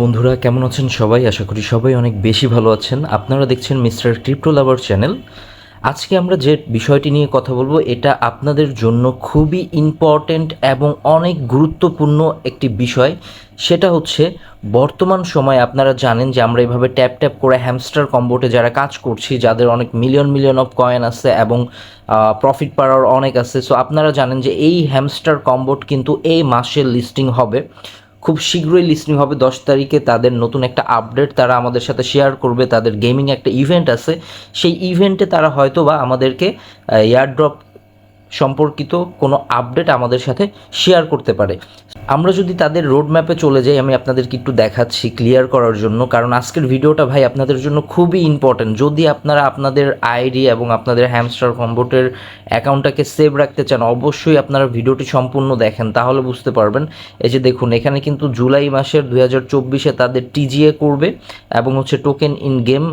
বন্ধুরা, কেমন আছেন সবাই? আশা করি সবাই অনেক বেশি ভালো আছেন। আপনারা দেখছেন মিস্টার ক্রিপ্টো লাভার চ্যানেল। আজকে আমরা যে বিষয়টি নিয়ে কথা বলব, এটা আপনাদের জন্য খুবই ইম্পর্ট্যান্ট এবং অনেক গুরুত্বপূর্ণ একটি বিষয়। সেটা হচ্ছে, বর্তমান সময়ে আপনারা জানেন যে আমরা এভাবে ট্যাপ ট্যাপ করে হ্যামস্টার কম্বোটে যারা কাজ করছি, যাদের অনেক মিলিয়ন মিলিয়ন অফ কয়েন আছে এবং প্রফিট পাওয়ার অনেক আছে। সো আপনারা জানেন যে এই হ্যামস্টার কম্বোট কিন্তু এই মাসে লিস্টিং হবে। খুব শীঘ্রই লিস্টিং হবে। দশ তারিখে তাদের নতুন একটা আপডেট তারা আমাদের সাথে শেয়ার করবে। তাদের গেমিং একটা ইভেন্ট আছে। সেই ইভেন্টে তারা হয়তো বা আমাদেরকে এয়ারড্রপ সম্পর্কিত কোনো আপডেট আমাদের সাথে শেয়ার করতে পারে। আমরা যদি তাদের রোড ম্যাপে চলে যাই, আমি আপনাদেরকে একটু দেখাচ্ছি ক্লিয়ার করার জন্য। কারণ আজকের ভিডিওটা ভাই আপনাদের জন্য খুবই ইম্পর্ট্যান্ট যদি আপনারা আপনাদের আইডি এবং আপনাদের হ্যামস্টার কম্বোটের অ্যাকাউন্টটাকে সেভ রাখতে চান, অবশ্যই আপনারা ভিডিওটি সম্পূর্ণ দেখেন, তাহলে বুঝতে পারবেন। এই যে দেখুন, এখানে কিন্তু জুলাই মাসের দুই হাজার চব্বিশে তাদের টিজিএ করবে এবং হচ্ছে token in game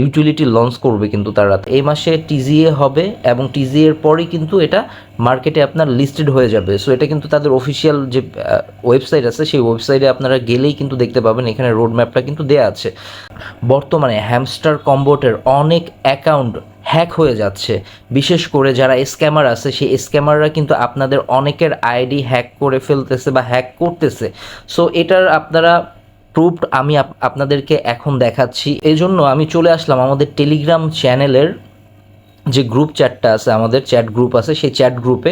utility launch করবে কিন্তু তারা। এই মাসে টিজিএ হবে এবং টিজিএর পরেই কিন্তু এটা মার্কেটে আপনার লিস্টেড হয়ে যাবে। সো এটা কিন্তু তাদের অফিসিয়াল যে ওয়েবসাইট আছে, সেই ওয়েবসাইটে আপনারা গেলেই কিন্তু দেখতে পাবেন, এখানে রোড ম্যাপটা কিন্তু দেয়া আছে। বর্তমানে হ্যামস্টার কম্বোটের অনেক অ্যাকাউন্ট হ্যাক হয়ে যাচ্ছে। বিশেষ করে যারা স্ক্যামার আছে, সেই স্ক্যামাররা কিন্তু আপনাদের অনেকের আইডি হ্যাক করে ফেলতেছে বা হ্যাক করতেছে। সো এটার আপনারা প্রুফড আমি আপ- আপনাদেরকে এখন দেখাচ্ছি। এই জন্য আমি চলে আসলাম আমাদের টেলিগ্রাম চ্যানেলের যে গ্রুপ চ্যাটটা আছে আমাদের চ্যাট গ্রুপ আছে সেই চ্যাট গ্রুপে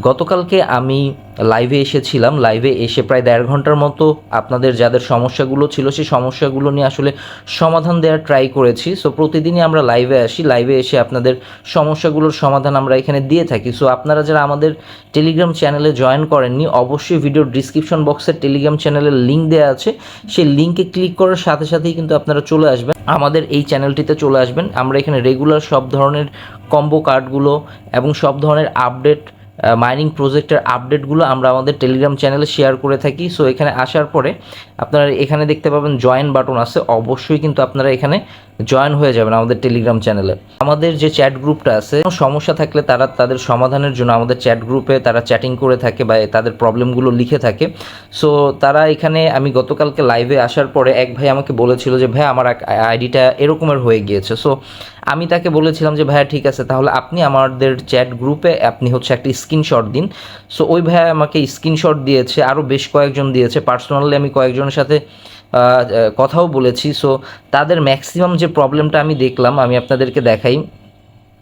গতকালকে আমি লাইভে এসেছিলাম। লাইভে এসে প্রায় দেড় ঘণ্টার মতো আপনাদের যাদের সমস্যাগুলো ছিল, সেই সমস্যাগুলো নিয়ে আসলে সমাধান দেওয়ার ট্রাই করেছি। সো প্রতিদিনই আমরা লাইভে আসি। লাইভে এসে আপনাদের সমস্যাগুলোর সমাধান আমরা এখানে দিয়ে থাকি। সো আপনারা যারা আমাদের টেলিগ্রাম চ্যানেলে জয়েন করেননি, অবশ্যই ভিডিওর ডিসক্রিপশন বক্সের টেলিগ্রাম চ্যানেলের লিঙ্ক দেওয়া আছে। সেই লিঙ্কে ক্লিক করার সাথে সাথেই কিন্তু আপনারা চলে আসবেন। আমাদের এই চ্যানেলটিতে চলে আসবেন। আমরা এখানে রেগুলার সব ধরনের কম্বো কার্ডগুলো এবং সব ধরনের আপডেট মাইনিং প্রজেক্টের আপডেটগুলো আমরা আমাদের টেলিগ্রাম চ্যানেলে শেয়ার করে থাকি। সো এখানে আসার পরে আপনারা এখানে দেখতে পাবেন জয়েন বাটন আছে। অবশ্যই কিন্তু আপনারা এখানে জয়েন হয়ে যাবেন আমাদের টেলিগ্রাম চ্যানেলে আমাদের যে চ্যাট গ্রুপটা আছে, কোনো সমস্যা থাকলে তারা তাদের সমাধানের জন্য আমাদের চ্যাট গ্রুপে তারা চ্যাটিং করে থাকে বা তাদের প্রবলেমগুলো লিখে থাকে। সো তারা এখানে, আমি গতকালকে লাইভে আসার পরে এক ভাই আমাকে বলেছিল যে, ভাই, আমার আইডিটা এরকমের হয়ে গিয়েছে। সো আমি তাকে বলেছিলাম যে, ভাইয়া, ঠিক আছে, তাহলে আপনি আমাদের চ্যাট গ্রুপে আপনি হচ্ছে একটা স্ক্রিনশট দিন। সো ওই ভাইয়া আমাকে স্ক্রিনশট দিয়েছে আরও বেশ কয়েকজন দিয়েছে। পার্সোনালি আমি কয়েকজনের সাথে কথাও বলেছি। সো তাদের ম্যাক্সিমাম যে প্রবলেমটা আমি দেখলাম, আমি আপনাদেরকে দেখাই।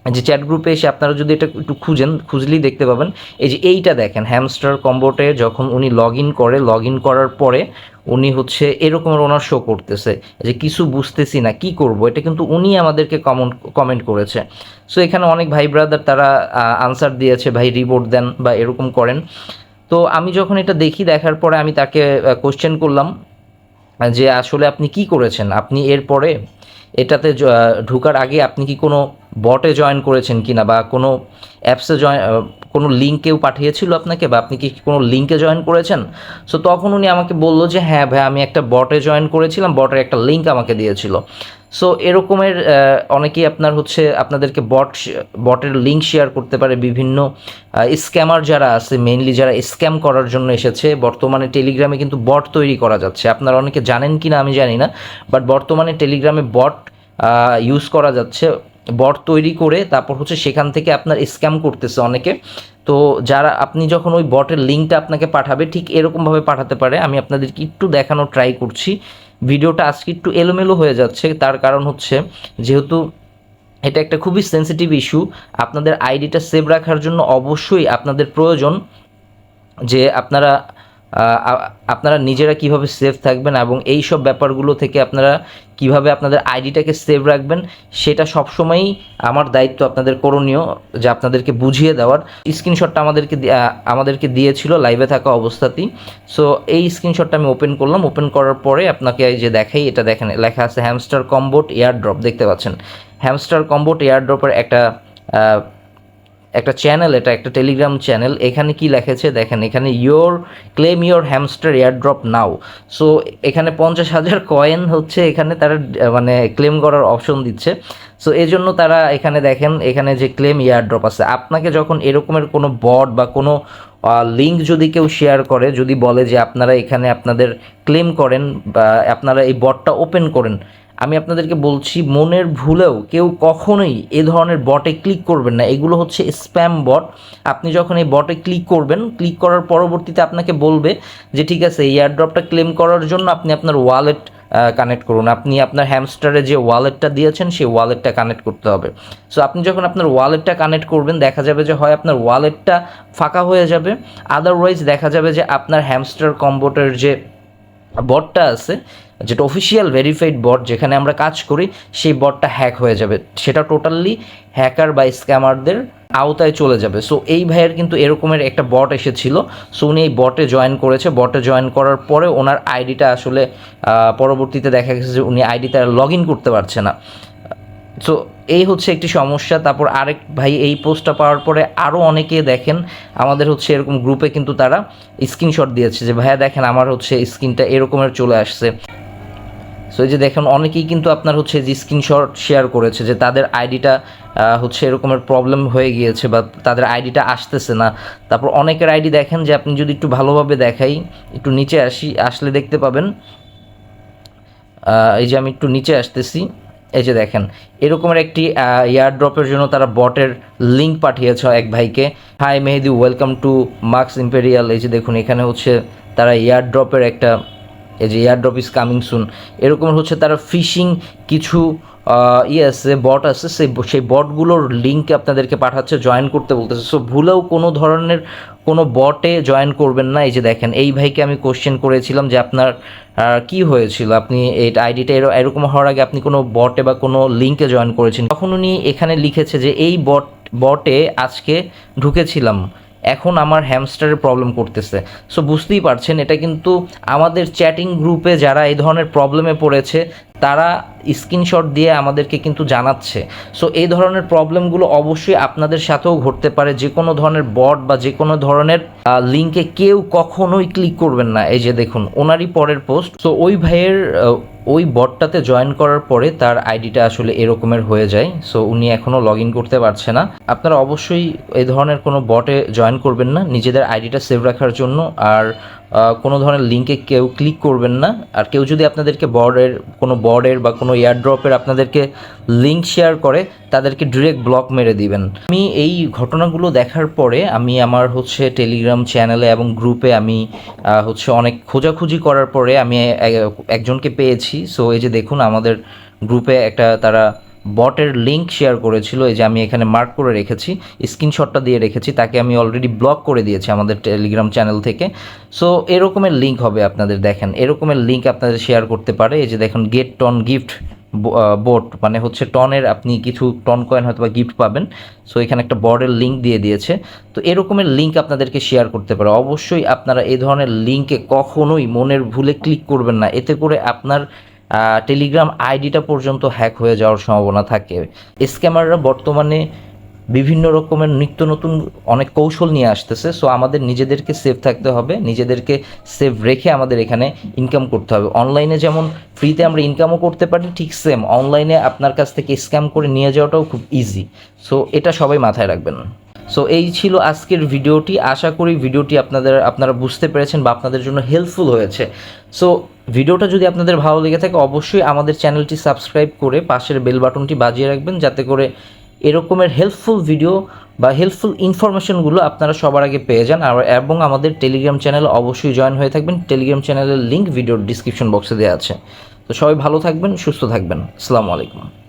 যে চ্যাট গ্রুপে এসে আপনারা যদি এটা একটু খুঁজেন, খুঁজলেই দেখতে পাবেন। এই যে এইটা দেখেন হ্যামস্টার কম্বোটে যখন উনি লগ ইন করে লগ ইন করার পরে উনি হচ্ছে এরকমের ওনার শো করতেছে। যে কিছু বুঝতেছি না, কি করব? এটা কিন্তু উনি আমাদেরকে কমেন্ট কমেন্ট করেছে। সো এখানে অনেক ভাই ব্রাদার তারা আনসার দিয়েছে, ভাই রিপোর্ট দেন বা এরকম করেন। তো আমি যখন এটা দেখি, দেখার পরে আমি তাকে কোশ্চেন করলাম। যে আসলে আপনি কি করেছেন? আপনি এরপরে এটাতে ঢুকার আগে আপনি কি কোনো বটে জয়েন করেছেন কি না বা কোনো অ্যাপসে জয়েন কোনো লিঙ্কেও পাঠিয়েছিল আপনাকে বা আপনি কি কোনো লিঙ্কে জয়েন করেছেন? সো তখন উনি আমাকে বলল যে হ্যাঁ ভাই, আমি একটা বটে জয়েন করেছিলাম বটের একটা লিঙ্ক আমাকে দিয়েছিল। সো এরকমের অনেকেই আপনার হচ্ছে আপনাদেরকে বট বটের লিঙ্ক শেয়ার করতে পারে বিভিন্ন স্ক্যামার যারা আছে মেইনলি যারা স্ক্যাম করার জন্য এসেছে, বর্তমানে টেলিগ্রামে কিন্তু বট তৈরি করা যাচ্ছে। আপনারা অনেকে জানেন কি না আমি জানি না বাট বর্তমানে টেলিগ্রামে বট ইউজ করা যাচ্ছে। বট তৈরি করে তারপর হচ্ছে সেখান থেকে আপনার স্ক্যাম করতেছে অনেকে। তো যারা, আপনি যখন ওই বটের লিঙ্কটা আপনাকে পাঠাবে, ঠিক এরকমভাবে পাঠাতে পারে। আমি আপনাদেরকে একটু দেখানোর ট্রাই করছি। ভিডিওটা আজকে একটু এলোমেলো হয়ে যাচ্ছে। তার কারণ হচ্ছে, যেহেতু এটা একটা খুবই সেন্সিটিভ ইস্যু আপনাদের আইডিটা সেভ রাখার জন্য অবশ্যই আপনাদের প্রয়োজন যে আপনারা আপনারা নিজেরা কীভাবে সেভ থাকবেন এবং এই সব ব্যাপারগুলো থেকে আপনারা কীভাবে আপনাদের আইডিটাকে সেভ রাখবেন, সেটা সবসময়ই আমার দায়িত্ব আপনাদের করণীয় যে আপনাদেরকে বুঝিয়ে দেওয়ার। স্ক্রিনশটটা আমাদেরকে আমাদেরকে দিয়েছিল লাইভে থাকা অবস্থাতেই। সো এই স্ক্রিনশটটা আমি ওপেন করলাম। ওপেন করার পরে আপনাকে যে দেখাই, এটা দেখেন, লেখা আছে হ্যামস্টার কম্বোট এয়ার ড্রপ দেখতে পাচ্ছেন। হ্যামস্টার কম্বোট এয়ার ড্রপের একটা একটা চ্যানেল এটা একটা টেলিগ্রাম চ্যানেল এখানে কি লেখেছে দেখেন, এখানে your claim your hamster airdrop now so এখানে পঞ্চাশ হাজার কয়েন হচ্ছে, এখানে তারা মানে ক্লেম করার অপশন দিচ্ছে। সো এই জন্য তারা এখানে দেখেন, এখানে যে ক্লেম এয়ারড্রপ আছে, আপনাকে যখন এরকমের কোনো বট বা কোনো লিঙ্ক যদি কেউ শেয়ার করে, যদি বলে যে আপনারা এখানে আপনাদের ক্লেম করেন বা আপনারা এই বটটা ওপেন করেন আমি আপনাদেরকে বলছি, মনের ভুলেও কেউ কখনোই এ ধরনের বটে ক্লিক করবেন না। এগুলো হচ্ছে স্প্যাম বট আপনি যখন এই বটে ক্লিক করবেন ক্লিক করার পরবর্তীতে আপনাকে বলবে যে, ঠিক আছে, এই এয়ারড্রপটা ক্লেম করার জন্য আপনি আপনার ওয়ালেট কানেক্ট করুন। আপনি আপনার হ্যামস্টারে যে ওয়ালেটটা দিয়েছেন, সেই ওয়ালেটটা কানেক্ট করতে হবে। সো আপনি যখন আপনার ওয়ালেটটা কানেক্ট করবেন, দেখা যাবে যে, হয় আপনার ওয়ালেটটা ফাঁকা হয়ে যাবে। আদারওয়াইজ দেখা যাবে যে, আপনার হ্যামস্টার কম্বোটের যে বটটা আছে যেটা অফিসিয়াল ভেরিফাইড বট যেখানে আমরা কাজ করি, সেই বটটা হ্যাক হয়ে যাবে। সেটা টোটালি হ্যাকার বা স্ক্যামারদের আওতায় চলে যাবে। সো এই ভাইয়ের কিন্তু এরকমের একটা বট এসেছিল। সো উনি এই বটে জয়েন করেছে। বটে জয়েন করার পরে ওনার আইডিটা আসলে পরবর্তীতে দেখা গেছে যে উনি আইডিতে লগ ইন করতে পারছে না। সো এই হচ্ছে একটি সমস্যা। তারপর আরেক ভাই এই পোস্টটা পাওয়ার পরে আরও অনেকে দেখেন, আমাদের হচ্ছে এরকম গ্রুপে কিন্তু তারা স্ক্রিনশট দিয়েছে যে, ভাইয়া, দেখেন আমার হচ্ছে স্ক্রিনটা এরকমের চলে আসছে। সো এই যে দেখেন, অনেকেই কিন্তু আপনার হচ্ছে যে স্ক্রিনশট শেয়ার করেছে যে তাদের আইডিটা হচ্ছে এরকমের প্রবলেম হয়ে গিয়েছে বা তাদের আইডিটা আসতেছে না। তারপর অনেকের আইডি দেখেন যে আপনি যদি একটু ভালোভাবে দেখাই, একটু নিচে আসি, আসলে দেখতে পাবেন। এই যে আমি একটু নিচে আসতেছি। এই যে দেখেন, এরকমের একটি ইয়ার ড্রপের জন্য তারা বটের লিঙ্ক পাঠিয়েছে এক ভাইকে। Hi Mehedi welcome to Marks Imperial এই যে দেখুন, এখানে হচ্ছে তারা ইয়ার ড্রপের একটা এই যে airdrop is coming soon এরকম হচ্ছে তারা ফিশিং কিছু ইয়ে আছে বট আছে, সেই সেই বটগুলোর লিঙ্ক আপনাদেরকে পাঠাচ্ছে জয়েন করতে বলতেছে। সো ভুলেও কোনো ধরনের কোনো বটে জয়েন করবেন না। এই যে দেখেন, এই ভাইকে আমি কোশ্চেন করেছিলাম যে আপনার কি হয়েছিল? আপনি এই আইডিটা এর, এরকম হওয়ার আগে আপনি কোনো বটে বা কোনো লিঙ্কে জয়েন করেছেন? তখন উনি এখানে লিখেছে যে, এই বট বটে আজকে ঢুকেছিলাম। এখন আমার হ্যামস্টারের প্রবলেম করতেছে। সো বুঝতেই পারছেন, এটা কিন্তু আমাদের চ্যাটিং গ্রুপে যারা এই ধরনের প্রবলেমে পড়েছে তারা স্ক্রিনশট দিয়ে আমাদেরকে কিন্তু জানাচ্ছে। সো এই ধরনের প্রবলেমগুলো অবশ্যই আপনাদের সাথেও ঘটতে পারে। যে কোনো ধরনের বট বা যে কোনো ধরনের লিঙ্কে কেউ কখনোই ক্লিক করবেন না। এই যে দেখুন, ওনারই পরের পোস্ট সো ওই ভাইয়ের ওই বটটাতে জয়েন করার পরে তার আইডিটা আসলে এরকমের হয়ে যায়। সো উনি এখনও লগ ইন করতে পারছে না। আপনারা অবশ্যই এই ধরনের কোনো বটে জয়েন করবেন না। নিজেদের আইডিটা সেভ রাখার জন্য। আর কোনো ধরনের লিঙ্কে কেউ ক্লিক করবেন না। আর কেউ যদি আপনাদেরকে বর্ডের কোনো বর্ডের বা কোনো এয়ারড্রপের আপনাদেরকে লিঙ্ক শেয়ার করে, তাদেরকে ডিরেক্ট ব্লক মেরে দিবেন। আমি এই ঘটনাগুলো দেখার পরে আমি আমার হচ্ছে টেলিগ্রাম চ্যানেলে এবং গ্রুপে আমি হচ্ছে অনেক খোঁজাখুঁজি করার পরে আমি একজনকে পেয়েছি। সো এই যে দেখুন, আমাদের গ্রুপে একটা তারা বটের লিঙ্ক শেয়ার করেছিল, এই যে আমি এখানে মার্ক করে রেখেছি স্ক্রিনশটটা দিয়ে রেখেছি, তাকে আমি অলরেডি ব্লক করে দিয়েছি আমাদের টেলিগ্রাম চ্যানেল থেকে। সো এরকমের লিঙ্ক হবে আপনাদের, দেখেন, এরকমের লিঙ্ক আপনাদের শেয়ার করতে পারে, এই যে দেখুন গেট টন গিফট বোট মানে হচ্ছে টনের আপনি কিছু টন কয়েন হয়তো বা গিফট পাবেন। সো এখানে একটা বর্ডের লিঙ্ক দিয়ে দিয়েছে। তো, এরকমের লিঙ্ক আপনাদেরকে শেয়ার করতে পারে। অবশ্যই আপনারা এই ধরনের লিঙ্কে কখনোই মনের ভুলে ক্লিক করবেন না। এতে করে আপনার টেলিগ্রাম আইডিটা পর্যন্ত হ্যাক হয়ে যাওয়ার সম্ভাবনা থাকে। স্ক্যামাররা বর্তমানে বিভিন্ন রকমের নিত্য নতুন অনেক কৌশল নিয়ে আসতেছে সো আমাদের নিজেদেরকে সেফ থাকতে হবে, নিজেদেরকে সেফ রেখে আমাদের এখানে ইনকাম করতে হবে। অনলাইনে যেমন ফ্রিতে আমরা ইনকামও করতে পারি, ঠিক সেম অনলাইনে আপনার কাছ থেকে স্ক্যাম করে নিয়ে যাওয়াটাও খুব ইজি সো এটা সবাই মাথায় রাখবেন। সো এই ছিল আজকের ভিডিওটি। আশা করি ভিডিওটি আপনাদের, আপনারা বুঝতে পেরেছেন বা আপনাদের জন্য হেল্পফুল হয়েছে। সো ভিডিওটা যদি আপনাদের ভালো লেগে থাকে, অবশ্যই আমাদের চ্যানেলটি সাবস্ক্রাইব করে পাশের বেল বাটনটি বাজিয়ে রাখবেন, যাতে করে এরকমের হেল্পফুল ভিডিও বা হেল্পফুল ইনফরমেশনগুলো আপনারা সবার আগে পেয়ে যান। আর, এবং আমাদের টেলিগ্রাম চ্যানেল অবশ্যই জয়েন হয়ে থাকবেন। টেলিগ্রাম চ্যানেলের লিঙ্ক ভিডিওর ডিসক্রিপশন বক্সে দেওয়া আছে। তো সবাই ভালো থাকবেন, সুস্থ থাকবেন। আসসালামু আলাইকুম।